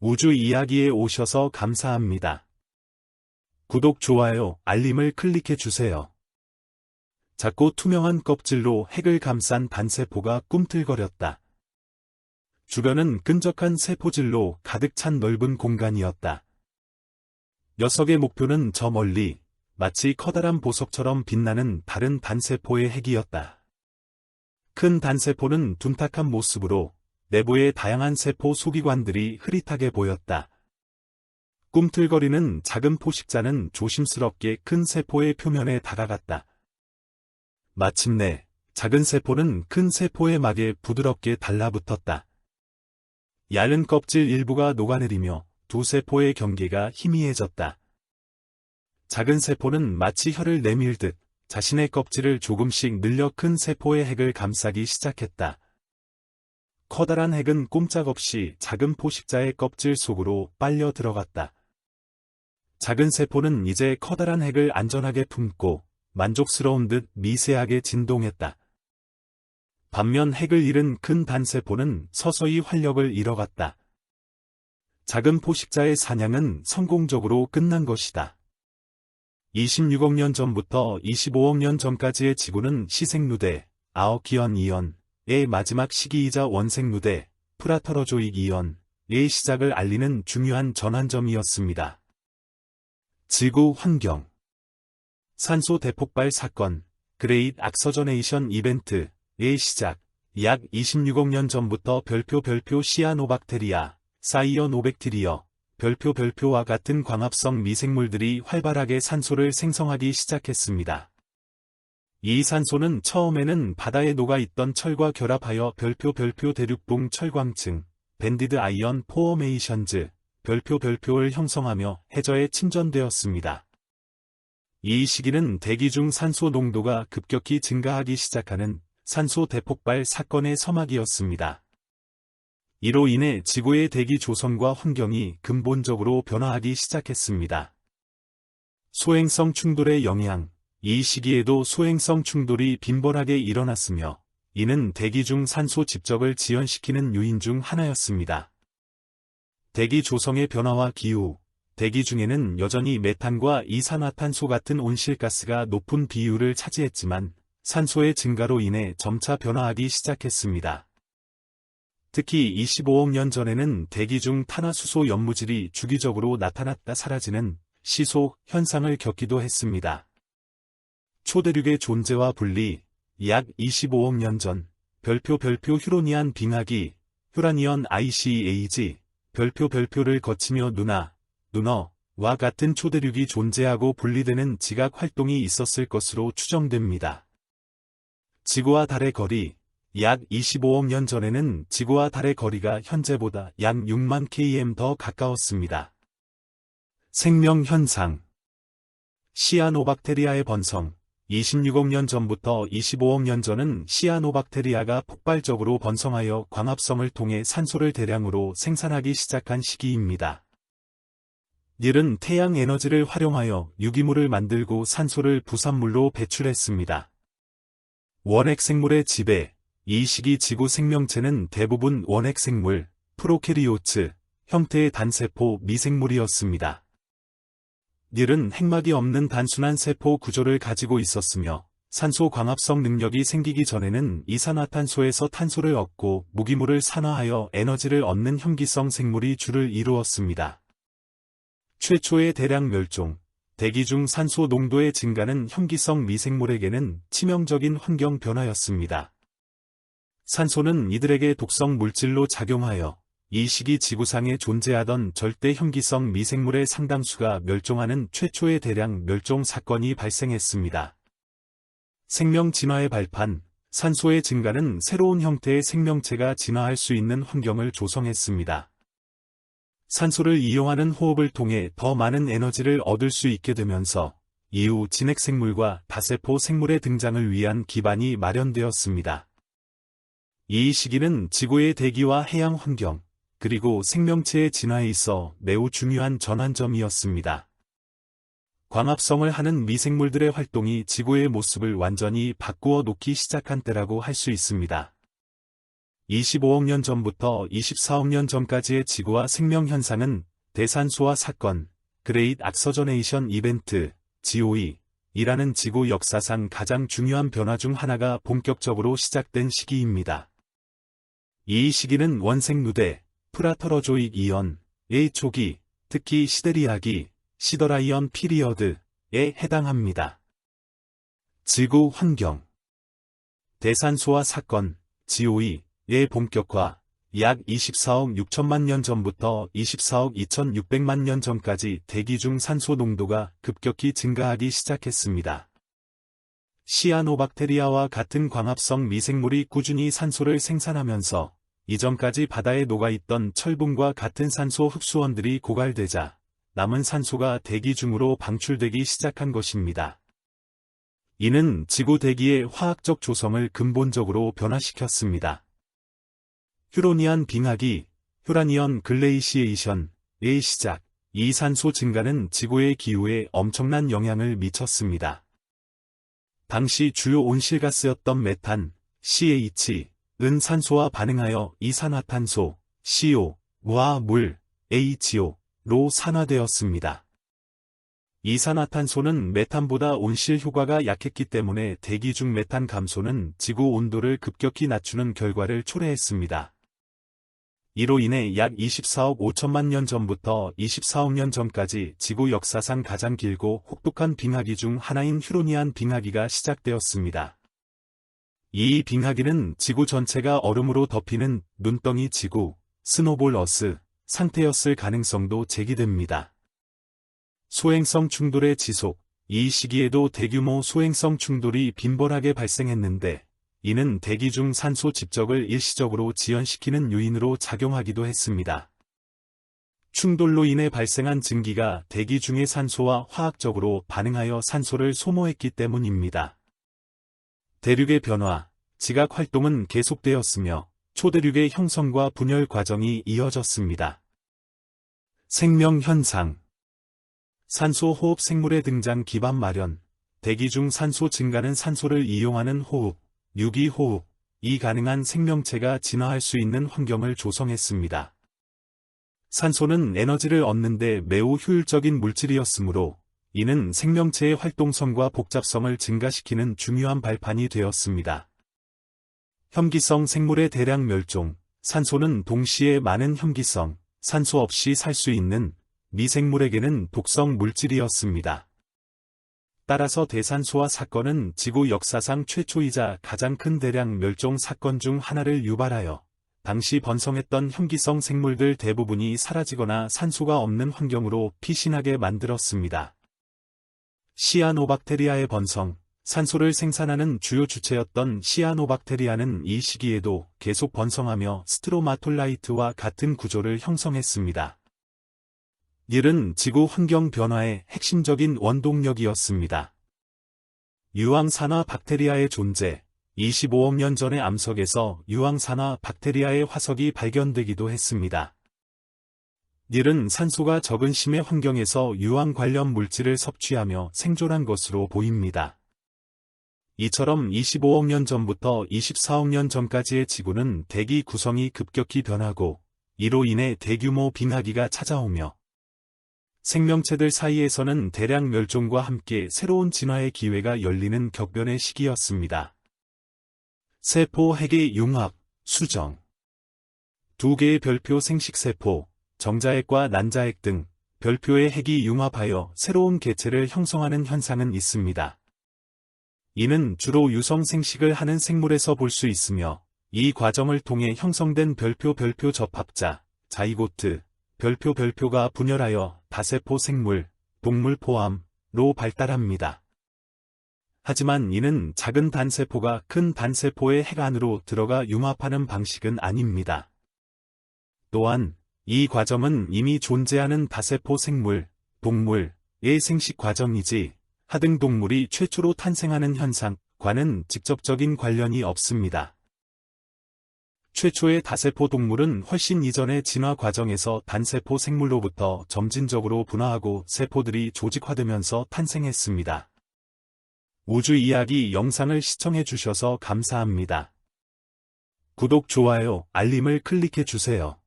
우주 이야기에 오셔서 감사합니다. 구독, 좋아요, 알림을 클릭해 주세요. 작고 투명한 껍질로 핵을 감싼 단세포가 꿈틀거렸다. 주변은 끈적한 세포질로 가득 찬 넓은 공간이었다. 녀석의 목표는 저 멀리 마치 커다란 보석처럼 빛나는 다른 단세포의 핵이었다. 큰 단세포는 둔탁한 모습으로 내부의 다양한 세포 소기관들이 흐릿하게 보였다. 꿈틀거리는 작은 포식자는 조심스럽게 큰 세포의 표면에 다가갔다. 마침내 작은 세포는 큰 세포의 막에 부드럽게 달라붙었다. 얇은 껍질 일부가 녹아내리며 두 세포의 경계가 희미해졌다. 작은 세포는 마치 혀를 내밀듯 자신의 껍질을 조금씩 늘려 큰 세포의 핵을 감싸기 시작했다. 커다란 핵은 꼼짝없이 작은 포식자의 껍질 속으로 빨려 들어갔다. 작은 세포는 이제 커다란 핵을 안전하게 품고 만족스러운 듯 미세하게 진동했다. 반면 핵을 잃은 큰 단세포는 서서히 활력을 잃어갔다. 작은 포식자의 사냥은 성공적으로 끝난 것이다. 26억 년 전부터 25억 년 전까지의 지구는 시생누대, 아어기언 이언, 의 마지막 시기이자 원생누대, 프라터러조익 이언의 시작을 알리는 중요한 전환점이었습니다. 지구 환경 산소 대폭발 사건, 그레이트 악서저네이션 이벤트의 시작, 약 26억 년 전부터 별표 별표 시아노박테리아, 사이어노백티리어, 별표 별표와 같은 광합성 미생물들이 활발하게 산소를 생성하기 시작했습니다. 이 산소는 처음에는 바다에 녹아있던 철과 결합하여 별표 별표 대륙붕 철광층, 밴디드 아이언 포어메이션즈, 별표 별표를 형성하며 해저에 침전되었습니다. 이 시기는 대기 중 산소 농도가 급격히 증가하기 시작하는 산소 대폭발 사건의 서막이었습니다. 이로 인해 지구의 대기 조성과 환경이 근본적으로 변화하기 시작했습니다. 소행성 충돌의 영향 이 시기에도 소행성 충돌이 빈번하게 일어났으며 이는 대기 중 산소 집적을 지연시키는 요인 중 하나였습니다. 대기 조성의 변화와 기후, 대기 중에는 여전히 메탄과 이산화탄소 같은 온실가스가 높은 비율을 차지했지만 산소의 증가로 인해 점차 변화하기 시작했습니다. 특히 25억 년 전에는 대기 중 탄화수소 연무질이 주기적으로 나타났다 사라지는 시속 현상을 겪기도 했습니다. 초대륙의 존재와 분리, 약 25억 년 전, 별표 별표 휴로니안 빙하기, 휴라니언 ICAG, 별표 별표를 거치며 누나, 누너와 같은 초대륙이 존재하고 분리되는 지각 활동이 있었을 것으로 추정됩니다. 지구와 달의 거리, 약 25억 년 전에는 지구와 달의 거리가 현재보다 약 6만 km 더 가까웠습니다. 생명 현상 시아노박테리아의 번성 26억 년 전부터 25억 년 전은 시아노박테리아가 폭발적으로 번성하여 광합성을 통해 산소를 대량으로 생산하기 시작한 시기입니다. 닐은 태양 에너지를 활용하여 유기물을 만들고 산소를 부산물로 배출했습니다. 원핵 생물의 지배, 이 시기 지구 생명체는 대부분 원핵 생물, 프로캐리오츠, 형태의 단세포 미생물이었습니다. 닐은 핵막이 없는 단순한 세포 구조를 가지고 있었으며 산소 광합성 능력이 생기기 전에는 이산화탄소에서 탄소를 얻고 무기물을 산화하여 에너지를 얻는 형기성 생물이 주를 이루었습니다. 최초의 대량 멸종, 대기 중 산소 농도의 증가는 형기성 미생물에게는 치명적인 환경 변화였습니다. 산소는 이들에게 독성 물질로 작용하여 이 시기 지구상에 존재하던 절대 형기성 미생물의 상당수가 멸종하는 최초의 대량 멸종 사건이 발생했습니다. 생명 진화의 발판, 산소의 증가는 새로운 형태의 생명체가 진화할 수 있는 환경을 조성했습니다. 산소를 이용하는 호흡을 통해 더 많은 에너지를 얻을 수 있게 되면서 이후 진핵생물과 다세포 생물의 등장을 위한 기반이 마련되었습니다. 이 시기는 지구의 대기와 해양 환경, 그리고 생명체의 진화에 있어 매우 중요한 전환점이었습니다. 광합성을 하는 미생물들의 활동이 지구의 모습을 완전히 바꾸어 놓기 시작한 때라고 할 수 있습니다. 25억 년 전부터 24억 년 전까지의 지구와 생명 현상은 대산소화 사건, 그레이트 악서저네이션 이벤트, GOE, 이라는 지구 역사상 가장 중요한 변화 중 하나가 본격적으로 시작된 시기입니다. 이 시기는 원생 누대, 프라터러조익 이언의 초기, 특히 시데리아기, 시더라이언 피리어드에 해당합니다. 지구 환경 대산소화 사건, GOE의 본격화, 약 24억 6천만 년 전부터 24억 2600만 년 전까지 대기 중 산소 농도가 급격히 증가하기 시작했습니다. 시아노박테리아와 같은 광합성 미생물이 꾸준히 산소를 생산하면서 이전까지 바다에 녹아있던 철분과 같은 산소 흡수원들이 고갈되자 남은 산소가 대기 중으로 방출되기 시작한 것입니다. 이는 지구 대기의 화학적 조성을 근본적으로 변화시켰습니다. 휴로니안 빙하기, 휴라니언 글레이시에이션의 시작, 이 산소 증가는 지구의 기후에 엄청난 영향을 미쳤습니다. 당시 주요 온실가스였던 메탄, CH, 은 산소와 반응하여 이산화탄소, CO,와 물, HO,로 산화되었습니다. 이산화탄소는 메탄보다 온실 효과가 약했기 때문에 대기 중 메탄 감소는 지구 온도를 급격히 낮추는 결과를 초래했습니다. 이로 인해 약 24억 5천만 년 전부터 24억 년 전까지 지구 역사상 가장 길고 혹독한 빙하기 중 하나인 휴로니안 빙하기가 시작되었습니다. 이 빙하기는 지구 전체가 얼음으로 덮이는 눈덩이 지구, 스노볼 어스, 상태였을 가능성도 제기됩니다. 소행성 충돌의 지속, 이 시기에도 대규모 소행성 충돌이 빈번하게 발생했는데 이는 대기 중 산소 집적을 일시적으로 지연시키는 요인으로 작용하기도 했습니다. 충돌로 인해 발생한 증기가 대기 중의 산소와 화학적으로 반응하여 산소를 소모했기 때문입니다. 대륙의 변화, 지각 활동은 계속되었으며 초대륙의 형성과 분열 과정이 이어졌습니다. 생명 현상 산소 호흡 생물의 등장 기반 마련 대기 중 산소 증가는 산소를 이용하는 호흡, 유기호흡, 이 가능한 생명체가 진화할 수 있는 환경을 조성했습니다. 산소는 에너지를 얻는 데 매우 효율적인 물질이었으므로 이는 생명체의 활동성과 복잡성을 증가시키는 중요한 발판이 되었습니다. 혐기성 생물의 대량 멸종, 산소는 동시에 많은 혐기성, 산소 없이 살 수 있는 미생물에게는 독성 물질이었습니다. 따라서 대산소화 사건은 지구 역사상 최초이자 가장 큰 대량 멸종 사건 중 하나를 유발하여 당시 번성했던 혐기성 생물들 대부분이 사라지거나 산소가 없는 환경으로 피신하게 만들었습니다. 시아노박테리아의 번성, 산소를 생산하는 주요 주체였던 시아노박테리아는 이 시기에도 계속 번성하며 스트로마톨라이트와 같은 구조를 형성했습니다. 일은 지구 환경 변화의 핵심적인 원동력이었습니다. 유황산화 박테리아의 존재 25억 년 전의 암석에서 유황산화 박테리아의 화석이 발견되기도 했습니다. 닐은 산소가 적은 심해 환경에서 유황 관련 물질을 섭취하며 생존한 것으로 보입니다. 이처럼 25억 년 전부터 24억 년 전까지의 지구는 대기 구성이 급격히 변하고 이로 인해 대규모 빙하기가 찾아오며 생명체들 사이에서는 대량 멸종과 함께 새로운 진화의 기회가 열리는 격변의 시기였습니다. 세포 핵의 융합, 수정 두 개의 별표 생식세포, 정자핵과 난자핵 등 별표의 핵이 융합하여 새로운 개체를 형성하는 현상은 있습니다. 이는 주로 유성 생식을 하는 생물에서 볼 수 있으며 이 과정을 통해 형성된 별표 별표 접합자, 자이고트, 별표 별표가 분열하여 다세포 생물, 동물 포함로 발달합니다. 하지만 이는 작은 단세포가 큰 단세포의 핵 안으로 들어가 융합하는 방식은 아닙니다. 또한 이 과정은 이미 존재하는 다세포 생물, 동물의 생식 과정이지 하등 동물이 최초로 탄생하는 현상과는 직접적인 관련이 없습니다. 최초의 다세포 동물은 훨씬 이전의 진화 과정에서 단세포 생물로부터 점진적으로 분화하고 세포들이 조직화되면서 탄생했습니다. 우주 이야기 영상을 시청해 주셔서 감사합니다. 구독, 좋아요, 알림을 클릭해 주세요.